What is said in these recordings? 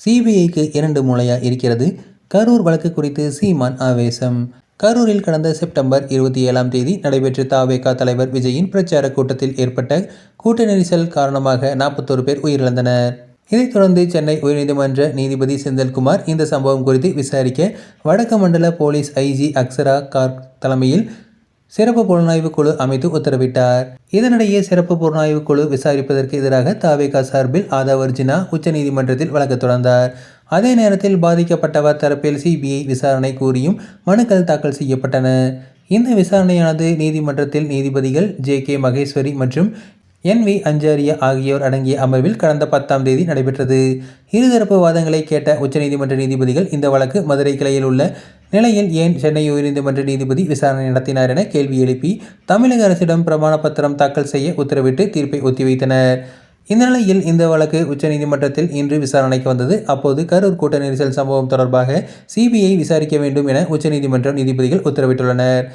சிபிஐக்கு இரண்டு மூளையா இருக்கிறது. கரூர் வழக்கு குறித்து சீமான் ஆவேசம். கரூரில் கடந்த செப்டம்பர் இருபத்தி ஏழாம் தேதி நடைபெற்ற தாவேகா தலைவர் விஜயின் பிரச்சார கூட்டத்தில் ஏற்பட்ட கூட்ட நெரிசல் காரணமாக நாற்பத்தோரு பேர் உயிரிழந்தனர். இதைத் தொடர்ந்து சென்னை உயர்நீதிமன்ற நீதிபதி செந்தில்குமார் இந்த சம்பவம் குறித்து விசாரிக்க வடக்கு மண்டல போலீஸ் ஐஜி அக்ஸரா கார்க் தலைமையில் சிறப்பு புலனாய்வு குழு அமைத்து உத்தரவிட்டார். இதனிடையே சிறப்பு புலனாய்வு குழு விசாரிப்பதற்கு எதிராக தாவேகா சார்பில் ஆதாவர்ஜினா உச்சநீதிமன்றத்தில் வழக்கு தொடர்ந்தார். அதே நேரத்தில் பாதிக்கப்பட்டவர் தரப்பில் சிபிஐ விசாரணை கூறியும் மனுக்கள் தாக்கல் செய்யப்பட்டன. இந்த விசாரணையானது நீதிமன்றத்தில் நீதிபதிகள் ஜே கே மகேஸ்வரி மற்றும் என் வி அஞ்சாரியா ஆகியோர் அடங்கிய அமர்வில் கடந்த பத்தாம் தேதி நடைபெற்றது. இருதரப்பு வாதங்களை கேட்ட உச்சநீதிமன்ற நீதிபதிகள் இந்த வழக்கு மதுரை கிளையில் உள்ள நிலையில் ஏன் சென்னை உயர்நீதிமன்ற நீதிபதி விசாரணை நடத்தினார் என கேள்வி எழுப்பி தமிழக அரசிடம் பிரமாண பத்திரம் தாக்கல் செய்ய உத்தரவிட்டு தீர்ப்பை ஒத்திவைத்தனர். இந்த நிலையில் இந்த வழக்கு உச்சநீதிமன்றத்தில் இன்று விசாரணைக்கு வந்தது. அப்போது கரூர் கூட்ட நெரிசல் சம்பவம் தொடர்பாக சிபிஐ விசாரிக்க வேண்டும் என உச்சநீதிமன்றம் நீதிபதிகள் உத்தரவிட்டுள்ளனர்.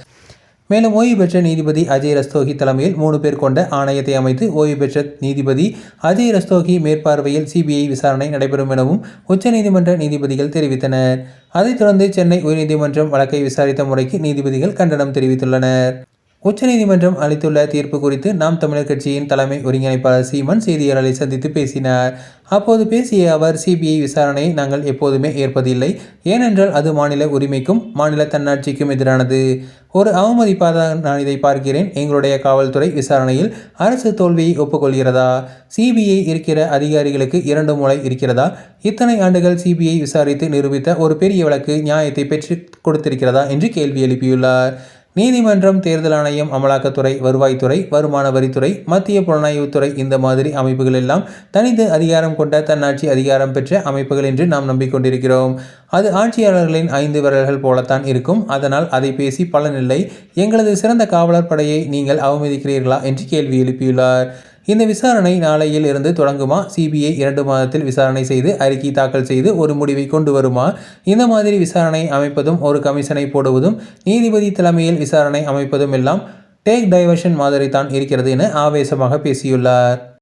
மேலும் ஓய்வு பெற்ற நீதிபதி அஜய் ரஸ்தோகி தலைமையில் மூணு பேர் கொண்ட ஆணையத்தை அமைத்து ஓய்வு பெற்ற நீதிபதி அஜய் ரஸ்தோகி மேற்பார்வையில் சிபிஐ விசாரணை நடைபெறும் எனவும் உச்சநீதிமன்ற நீதிபதிகள் தெரிவித்தனர். அதைத் தொடர்ந்து சென்னை உயர்நீதிமன்றம் வழக்கை விசாரித்த முறைக்கு நீதிபதிகள் கண்டனம் தெரிவித்துள்ளனர். உச்சநீதிமன்றம் அளித்துள்ள தீர்ப்பு குறித்து நாம் தமிழர் கட்சியின் தலைமை ஒருங்கிணைப்பாளர் சீமன் செய்தியாளரை சந்தித்து பேசினார். அப்போது பேசிய அவர் சிபிஐ விசாரணையை நாங்கள் எப்போதுமே ஏற்பதில்லை. ஏனென்றால் அது மாநில உரிமைக்கும் மாநில தன்னாட்சிக்கும் எதிரானது. ஒரு அவமதிப்பாக நான் இதை பார்க்கிறேன். எங்களுடைய காவல்துறை விசாரணையில் அரசு தோல்வியை ஒப்புக்கொள்கிறதா? சிபிஐ இருக்கிற அதிகாரிகளுக்கு இரண்டு மூளை இருக்கிறதா? இத்தனை ஆண்டுகள் சிபிஐ விசாரித்து நிரூபித்த ஒரு பெரிய வழக்கு நியாயத்தை பெற்று கொடுத்திருக்கிறதா? என்று கேள்வி எழுப்பியுள்ளார். நீதிமன்றம் தேர்தல் ஆணையம் அமலாக்கத்துறை வருவாய்த்துறை வருமான வரித்துறை மத்திய புலனாய்வுத்துறை இந்த மாதிரி அமைப்புகள் எல்லாம் தனித்து அதிகாரம் கொண்ட தன்னாட்சி அதிகாரம் பெற்ற அமைப்புகள் என்று நாம் நம்பிக்கொண்டிருக்கிறோம். அது ஆட்சியாளர்களின் ஐந்து விரல்கள் போலத்தான் இருக்கும். அதனால் அதை பேசி பலனில்லை. எங்களது சிறந்த காவலர் படையை நீங்கள் அவமதிக்கிறீர்களா என்று கேள்வி எழுப்பியுள்ளார். இந்த விசாரணை நாளையில் இருந்து தொடங்குமா? சிபிஐ இரண்டு மாதத்தில் விசாரணை செய்து அறிக்கை தாக்கல் செய்து ஒரு முடிவை கொண்டு வருமா? இந்த மாதிரி விசாரணை அமைப்பதும் ஒரு கமிஷனை போடுவதும் நீதிபதி தலைமையில் விசாரணை அமைப்பதும் எல்லாம் டேக் டைவர்ஷன் மாதிரி தான் இருக்கிறது என ஆவேசமாக பேசியுள்ளார்.